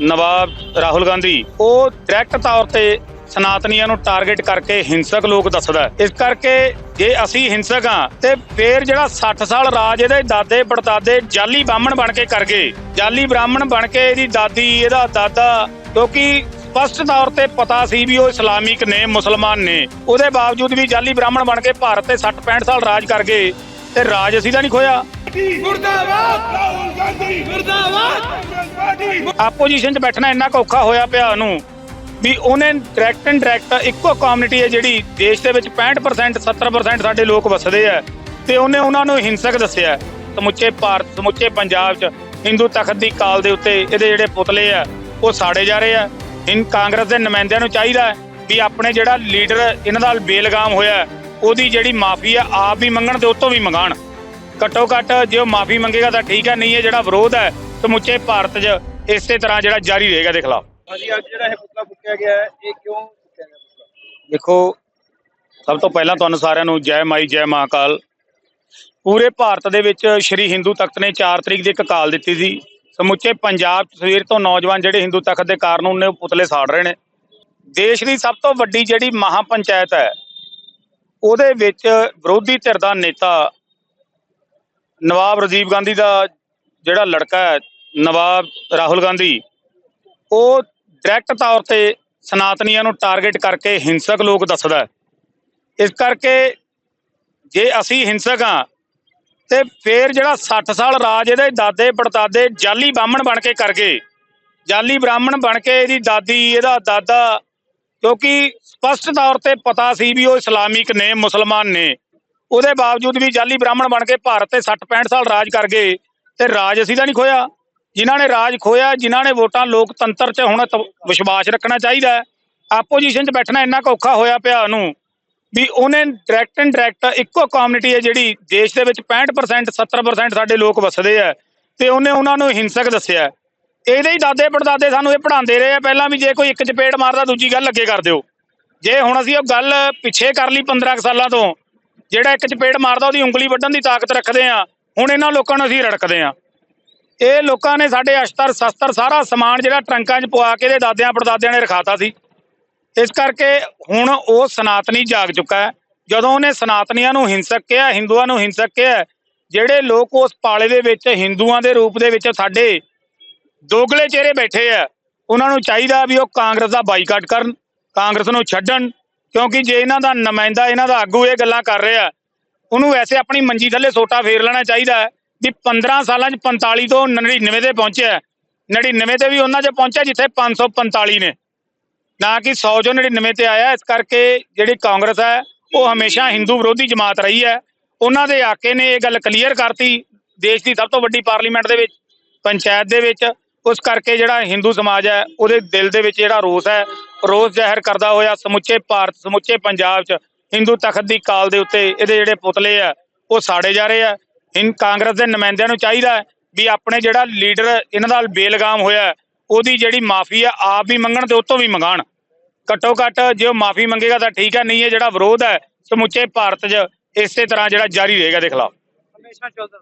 ਨਵਾਬ ਰਾਹੁਲ ਗਾਂਧੀ, ਉਹ ਡਾਇਰੈਕਟ ਤੌਰ ਤੇ ਸਨਾਤਨੀਆਂ ਨੂੰ ਟਾਰਗੇਟ ਕਰਕੇ ਹਿੰਸਕ ਲੋਕ ਦੱਸਦਾ ਇਸ ਕਰਕੇ ਜੇ ਅਸੀਂ ਹਿੰਸਕ ਹਾਂ, ਤੇ ਫੇਰ ਜਿਹੜਾ 60 ਸਾਲ ਰਾਜ ਇਹਦੇ ਦਾਦੇ ਪੜਦਾਦੇ ਜਾਲੀ ਬਾਹਮਣ ਬਣ ਕੇ ਕਰ ਗਏ। ਜਾਲੀ ਬ੍ਰਾਹਮਣ ਬਣ ਕੇ ਇਹਦੀ ਦਾਦੀ, ਇਹਦਾ ਦਾਦਾ, ਕਿਉਂਕਿ ਸਪਸ਼ਟ ਤੌਰ ਤੇ ਪਤਾ ਸੀ ਵੀ ਉਹ ਇਸਲਾਮਿਕ ਨੇ, ਮੁਸਲਮਾਨ ਨੇ। ਉਹਦੇ ਬਾਵਜੂਦ ਵੀ ਜਾਲੀ ਬ੍ਰਾਹਮਣ ਬਣ ਕੇ ਭਾਰਤ ਤੇ 60 65 ਸਾਲ ਰਾਜ ਕਰ ਗਏ। ਤੇ ਰਾਜ ਅਸੀਂ ਦਾ ਨਹੀਂ ਖੋਇਆ। ਮੁਰਦਾਬਾਦ ਰਾਹੁਲ ਗਾਂਧੀ! ਮੁਰਦਾਬਾਦ ਆਪੋਜੀਸ਼ਨ 'ਚ ਬੈਠਣਾ ਇੰਨਾ ਔਖਾ ਹੋਇਆ ਪਿਆ ਉਹਨੂੰ ਵੀ ਉਹਨੇ ਡਾਇਰੈਕਟ ਐਂਡ ਡਾਇਰੈਕਟ ਇੱਕੋ ਕਮਿਊਨਿਟੀ ਹੈ ਜਿਹੜੀ ਦੇਸ਼ ਦੇ ਵਿੱਚ 65% 70% ਸਾਡੇ ਲੋਕ ਵਸਦੇ ਆ ਤੇ ਉਹਨੇ ਉਹਨਾਂ ਨੂੰ ਹਿੰਸਕ ਦੱਸਿਆ। ਸਮੁੱਚੇ ਭਾਰਤ ਸਮੁੱਚੇ ਪੰਜਾਬ 'ਚ ਹਿੰਦੂ ਤਖਤ ਦੀ ਕਾਲ ਦੇ ਉੱਤੇ ਇਹਦੇ ਜਿਹੜੇ ਪੁਤਲੇ ਆ ਉਹ ਸਾੜੇ ਜਾ ਰਹੇ ਆ। ਇਨ ਕਾਂਗਰਸ ਦੇ ਨੁਮਾਇੰਦਿਆਂ ਨੂੰ ਚਾਹੀਦਾ ਵੀ ਆਪਣੇ ਜਿਹੜਾ ਲੀਡਰ ਇਹਨਾਂ ਦਾ ਬੇਲਗਾਮ ਹੋਇਆ। ਉਹਦੀ ਜਿਹੜੀ ਮਾਫੀ ਆ ਆਪ ਵੀ ਮੰਗਣ ਤੇ ਉਤੋਂ ਵੀ ਮੰਗਾਣ। ਘੱਟੋ ਘੱਟ ਜੇ ਉਹ ਮਾਫੀ ਮੰਗੇਗਾ ਤਾਂ ਠੀਕ ਹੈ ਨਹੀਂ ਹੈ ਜਿਹੜਾ ਵਿਰੋਧ ਹੈ ਸਮੁੱਚੇ ਭਾਰਤ 'ਚ ਇਸੇ ਤਰ੍ਹਾਂ ਜਿਹੜਾ ਜਾਰੀ ਰਹੇਗਾ ਦੇ ਖਿਲਾਫ ਹਾਂਜੀ ਅੱਜ ਜਿਹੜਾ ਇਹ ਪੁਤਲਾ ਫੁੱਕਿਆ ਗਿਆ ਹੈ ਇਹ ਕਿਉਂ ਫੁੱਕਿਆ ਗਿਆ ਪੁਤਲਾ? ਦੇਖੋ ਸਭ ਤੋਂ ਪਹਿਲਾਂ ਤੁਹਾਨੂੰ ਸਾਰਿਆਂ ਨੂੰ ਜੈ ਮਾਈ ਜੈ ਮਹਾਕਾਲ। ਪੂਰੇ ਭਾਰਤ ਦੇ ਵਿੱਚ ਸ਼੍ਰੀ ਹਿੰਦੂ ਤਖਤ ਨੇ 4 ਤਰੀਕ ਦੀ ਇੱਕ ਕਾਲ ਦਿੱਤੀ ਸੀ। ਸਮੁੱਚੇ ਪੰਜਾਬ ਸਵੇਰ ਤੋਂ ਨੌਜਵਾਨ ਜਿਹੜੇ ਹਿੰਦੂ ਤਖਤ ਦੇ ਕਾਰਨ ਨੇ ਉਹ ਪੁਤਲੇ ਸਾੜ ਰਹੇ ਨੇ। ਦੇਸ਼ ਦੀ ਸਭ ਤੋਂ ਵੱਡੀ ਜਿਹੜੀ ਮਹਾ ਪੰਚਾਇਤ ਹੈ ਉਹਦੇ ਵਿੱਚ ਵਿਰੋਧੀ ਧਿਰ ਦਾ ਨੇਤਾ ਨਵਾਬ ਰਾਜੀਵ ਗਾਂਧੀ ਦਾ ਜਿਹੜਾ ਲੜਕਾ ਹੈ, ਨਵਾਬ ਰਾਹੁਲ ਗਾਂਧੀ, ਉਹ ਡਾਇਰੈਕਟ ਤੌਰ ਤੇ ਸਨਾਤਨੀਆਂ ਨੂੰ ਟਾਰਗੇਟ ਕਰਕੇ ਹਿੰਸਕ ਲੋਕ ਦੱਸਦਾ ਹੈ। ਇਸ ਕਰਕੇ ਜੇ ਅਸੀਂ ਹਿੰਸਕ ਹਾਂ ਤੇ ਫੇਰ ਜਿਹੜਾ 60 ਸਾਲ ਰਾਜ ਇਹਦੇ ਦਾਦੇ ਪੜਦਾਦੇ ਜਾਲੀ ਬਾਹਮਣ ਬਣ ਕੇ ਕਰ ਗਏ ਜਾਲੀ ਬ੍ਰਾਹਮਣ ਬਣ ਕੇ ਇਹਦੀ ਦਾਦੀ, ਇਹਦਾ ਦਾਦਾ ਕਿਉਂਕਿ ਸਪਸ਼ਟ ਤੌਰ ਤੇ ਪਤਾ ਸੀ ਵੀ ਉਹ ਇਸਲਾਮਿਕ ਨੇ, ਮੁਸਲਮਾਨ ਨੇ। ਉਹਦੇ ਬਾਵਜੂਦ ਵੀ ਜਾਲੀ ਬ੍ਰਾਹਮਣ ਬਣ ਕੇ ਭਾਰਤ ਤੇ 60 65 ਸਾਲ ਰਾਜ ਕਰ ਗਏ, ਤੇ ਰਾਜ ਅਸੀਂ ਤਾਂ ਨਹੀਂ ਖੋਇਆ ਜਿਨ੍ਹਾਂ ਨੇ ਰਾਜ ਖੋਇਆ ਜਿਨ੍ਹਾਂ ਨੇ ਵੋਟਾਂ ਲੋਕਤੰਤਰ 'ਚ ਹੁਣ ਤ- ਵਿਸ਼ਵਾਸ ਰੱਖਣਾ ਚਾਹੀਦਾ ਆਪੋਜੀਸ਼ਨ 'ਚ ਬੈਠਣਾ ਇੰਨਾ ਕੁ ਔਖਾ ਹੋਇਆ ਪਿਆ ਉਹਨੂੰ ਵੀ ਉਹਨੇ ਡਾਇਰੈਕਟ ਐਂਡ ਡਾਇਰੈਕਟ ਇੱਕੋ ਕਮਿਊਨਿਟੀ ਹੈ ਜਿਹੜੀ ਦੇਸ਼ ਦੇ ਵਿੱਚ 65% 70% ਸਾਡੇ ਲੋਕ ਵਸਦੇ ਆ, ਤੇ ਉਹਨੇ ਉਹਨਾਂ ਨੂੰ ਹਿੰਸਕ ਦੱਸਿਆ। ਇਹਦੇ ਹੀ ਦਾਦੇ ਪੜਦਾਦੇ ਸਾਨੂੰ ਇਹ ਪੜਾਉਂਦੇ ਰਹੇ ਆ। ਪਹਿਲਾਂ ਵੀ ਜੇ ਕੋਈ ਇੱਕ ਚਪੇੜ ਮਾਰਦਾ, ਦੂਜੀ ਗੱਲ ਅੱਗੇ ਕਰ ਦਿਓ। ਜੇ ਹੁਣ ਅਸੀਂ ਉਹ ਗੱਲ ਪਿੱਛੇ ਕਰ ਲਈ 15 ਕੁ ਸਾਲਾਂ ਤੋਂ, ਜਿਹੜਾ ਇੱਕ ਚਪੇੜ ਮਾਰਦਾ, ਉਹਦੀ ਉਂਗਲੀ ਵੱਢਣ ਦੀ ਤਾਕਤ ਰੱਖਦੇ ਆ। ਹੁਣ ਇਹਨਾਂ ਲੋਕਾਂ ਨੂੰ ਅਸੀਂ ਰੜਕਦੇ ਆ। ਇਹ ਲੋਕਾਂ ਨੇ ਸਾਡੇ ਅਸ਼ਤਰ ਸ਼ਸਤਰ ਸਾਰਾ ਸਮਾਨ ਜਿਹੜਾ ਟਰੰਕਾਂ 'ਚ ਪਵਾ ਕੇ ਇਹਦੇ ਦਾਦਿਆਂ ਪੜਦਾਦਿਆਂ ਨੇ ਰਖਾਤਾ ਸੀ। ਇਸ ਕਰਕੇ ਹੁਣ ਉਹ ਸਨਾਤਨੀ ਜਾਗ ਚੁੱਕਾ ਹੈ। ਜਦੋਂ ਉਹਨੇ ਸਨਾਤਨੀਆਂ ਨੂੰ ਹਿੰਸਕ ਕਿਹਾ, ਹਿੰਦੂਆਂ ਨੂੰ ਹਿੰਸਕ ਕਿਹਾ, ਜਿਹੜੇ ਲੋਕ ਉਸ ਪਾਲੇ ਦੇ ਵਿੱਚ, ਹਿੰਦੂਆਂ ਦੇ ਰੂਪ ਦੇ ਵਿੱਚ ਸਾਡੇ ਦੋਗਲੇ ਚਿਹਰੇ ਬੈਠੇ ਆ। ਉਹਨਾਂ ਨੂੰ ਚਾਹੀਦਾ ਵੀ ਉਹ ਕਾਂਗਰਸ ਦਾ ਬਾਈਕਾਟ ਕਰਨ, ਕਾਂਗਰਸ ਨੂੰ ਛੱਡਣ, ਕਿਉਂਕਿ ਜੇ ਇਹਨਾਂ ਦਾ ਨੁਮਾਇੰਦਾ, ਇਹਨਾਂ ਦਾ ਆਗੂ ਇਹ ਗੱਲਾਂ ਕਰ ਰਿਹਾ, ਉਹਨੂੰ ਵੈਸੇ ਆਪਣੀ ਮੰਜੀ ਥੱਲੇ ਸੋਟਾ ਫੇਰ ਲੈਣਾ ਚਾਹੀਦਾ ਵੀ 15 ਸਾਲਾਂ 'ਚ 45 ਤੋਂ 99 ਤੇ ਪਹੁੰਚਿਆ 99 ਤੇ ਵੀ ਉਹਨਾਂ 'ਚ ਪਹੁੰਚਿਆ ਜਿੱਥੇ 545 ਨੇ। ਨਾ ਕਿ 100 ਚੋਂ 99 ਤੇ ਆਇਆ, ਇਸ ਕਰਕੇ ਜਿਹੜੀ ਕਾਂਗਰਸ ਹੈ, ਉਹ ਹਮੇਸ਼ਾ ਹਿੰਦੂ ਵਿਰੋਧੀ ਜਮਾਤ ਰਹੀ ਹੈ। ਉਹਨਾਂ ਦੇ ਆਕੇ ਨੇ ਇਹ ਗੱਲ ਕਲੀਅਰ ਕਰਤੀ, ਦੇਸ਼ ਦੀ ਸਭ ਤੋਂ ਵੱਡੀ ਪਾਰਲੀਮੈਂਟ ਦੇ ਵਿੱਚ, ਪੰਚਾਇਤ ਦੇ ਵਿੱਚ ਉਸ ਕਰਕੇ ਜਿਹੜਾ ਹਿੰਦੂ ਸਮਾਜ ਹੈ, ਉਹਦੇ ਦਿਲ ਦੇ ਵਿੱਚ ਜਿਹੜਾ ਰੋਸ ਹੈ, ਰੋਸ ਜ਼ਾਹਿਰ ਕਰਦਾ ਹੋਇਆ ਸਮੁੱਚੇ ਭਾਰਤ, ਸਮੁੱਚੇ ਪੰਜਾਬ 'ਚ ਹਿੰਦੂ ਤਖਤ ਦੀ ਕਾਲ ਦੇ ਉੱਤੇ ਇਹਦੇ ਜਿਹੜੇ ਪੁਤਲੇ ਆ, ਉਹ ਸਾੜੇ ਜਾ ਰਹੇ ਆ। ਇਨ ਕਾਂਗਰਸ ਦੇ ਨੁਮਾਇੰਦਿਆਂ ਨੂੰ ਚਾਹੀਦਾ ਵੀ ਆਪਣੇ ਜਿਹੜਾ ਲੀਡਰ ਇਹਨਾਂ ਦਾ ਬੇਲਗਾਮ ਹੋਇਆ ਉਹਦੀ ਜਿਹੜੀ ਮਾਫੀ ਆ ਆਪ ਵੀ ਮੰਗਣ ਤੇ ਉਤੋਂ ਵੀ ਮੰਗਾਣ। ਘੱਟੋ ਘੱਟ ਜੇ ਉਹ ਮਾਫੀ ਮੰਗੇਗਾ ਤਾਂ ਠੀਕ ਹੈ, ਨਹੀਂ ਇਹ ਜਿਹੜਾ ਵਿਰੋਧ ਹੈ ਸਮੁੱਚੇ ਭਾਰਤ 'ਚ ਇਸੇ ਤਰ੍ਹਾਂ ਜਿਹੜਾ ਜਾਰੀ ਰਹੇਗਾ ਦੇ ਖਿਲਾਫ ਹਮੇਸ਼ਾ ਚੱਲਦਾ